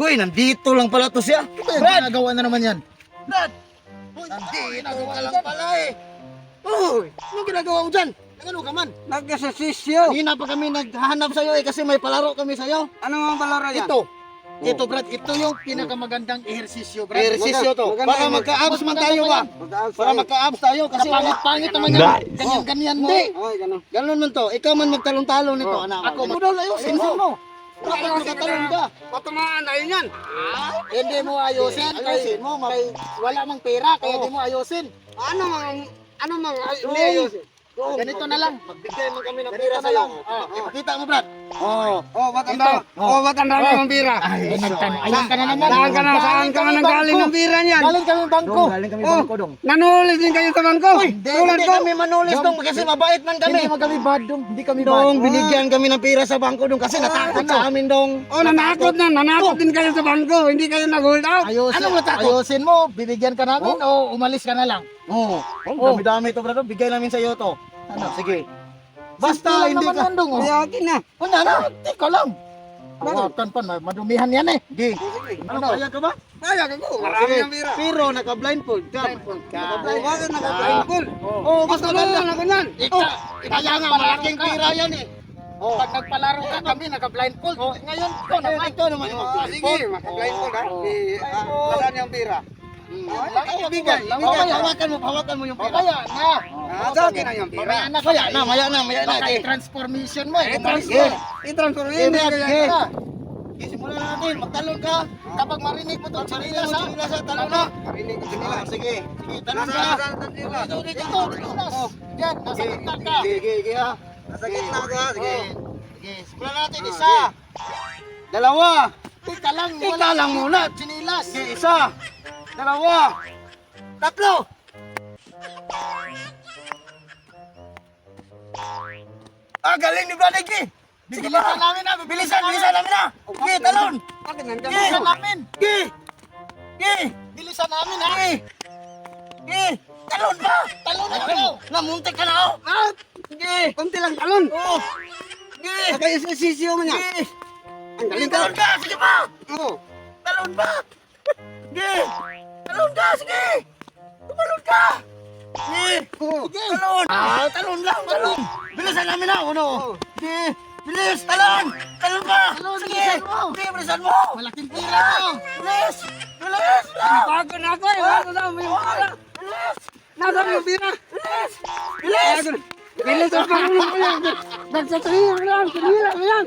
Hoy, nandito lang pala to siya. Brad! ginagawa na naman yan. Brad! Nandito Ginagawa ka lang pala eh. Uy, anong ginagawa mo dyan? Ano ka man? Nagkasasisyo. Kanina pa kami naghahanap sa'yo eh kasi may palaro kami sa'yo. Ano mga palaro yan? Ito. Ito, Brad. Ito yung pinakamagandang ehersisyo, Brad. Ehersisyo to. Maganda Para magka-abs man tayo ba? Para magka-abs tayo kasi. Pangit-pangit naman yan. Ganyan-ganyan mo. Gano'n. Ganun man to. Ikaw man magtalong-talong nito, Oh. anak. Ako, Ako daw ayusin mo. Mo. Bakit magtatalong ka? Patamaan tayo yan. Hindi mo ayusin. Ayusin mo, wala mang pera, kaya hindi mo ayusin. Ano mga, ano mga, hindi ayusin. Yung- Ganito na lang. Magbigay mo kami ng na sa'yo. lang. Oh, ipakita mo, Brad. Oo. Oh, dami? Oh, ba't ang dami Oh. ng bira? Ay, nagtan- ayan ka na naman. Saan ka na, saan ka na nanggaling ng bira niyan? Galing kami bangko. kami Oh, nanulis din kayo sa bangko. Hindi, Tulad hindi ko. kami manulis Dong, dong kasi mabait man kami. Hindi kami bad dong. Hindi kami bad. Dong, binigyan kami ng pera sa bangko dong kasi natakot sa amin dong. Oh, nanakot na, nanakot din kayo sa bangko. Hindi kayo nag-hold out. Ayusin, Anong natakot? ayusin mo, bibigyan ka namin o umalis ka na lang. Oo. Oh, dami-dami ito, brado. Bigay namin sa iyo to. Ano? Sige. Basta hindi ka... Dong, oh. Kaya akin na. Wala na, hindi ka lang. Hawakan pa, madumihan yan eh. Sige. Ano, kaya ka ba? Kaya ka ko. Marami Sige. ng bira. Pero naka-blindfold ka. Blindfold ka. Oh, bakit naka-blindfold? Oo, Mas basta tulungan ako nan. Ikaw, Kaya nga, malaking pera yan eh. Oh. Pag nagpalaro ka kami, naka-blindfold. Ngayon, ikaw naman. Ikaw naman Ah, sige, maka-blindfold ha. Oh. Di, ah, Wala niyang bira. Ibigay, ibigay. kaya. Hawakan mo, hawakan mo yung pera. Kaya na. Ah, sa akin na yung bira. Mamaya na Maya na, maya na, maya na. Baka Sige. i-transformation mo eh. Eh. I-transfer. Sige, kaya sige. ka. Sige, simulan na natin. Magtalon ka. Kapag marinig mo itong chinilas ha. Sila sa talon na. Marinig ko Ah, sila. Sige. Sige, talon ka. nila. Dito, dito, dito. Yan, nasa gitna ka. Sige, sige, sige ha. Nasa gitna ka. Sige. Sige, simulan natin. Isa. Dalawa. Ika lang, Ika lang muna. chinilas. Sige, isa. Dalawa. Tatlo. Ah, galing ni Brad Ike. Sige Bilisan namin na. Bilisan, bilisan namin na. Sige, talon. Bakit nandiyan. Bilisan ako? namin. Sige. Sige. Bilisan namin ha. Sige. Sige. Talon ba? Talon na Ay, kayo. Namuntik ka na oh. Ah, Sige. Kunti lang talon. Oh. Sige. Kaya sa sisiyo mo niya. Sige. Ang galing ka. talon ka. Sige ba? Oo. Talon ba? Sige. Talon ka. Sige. Tumalon ka. Sige. Oo. Talon. Ah, talon lang. Talon. Bilisan namin na. Ano? Sige. Bilis. Talon. Talon ka. Talon, Sige. Sige, bilisan mo. Malaking pira. Bilis. Bilis. Bago na ako eh. Bago na yung bira. Bilis. Nasaan yung bira? Bilis. Bilis. Bilis pangulo ko yan. Nagsasahiyan lang. Sinila ko yan.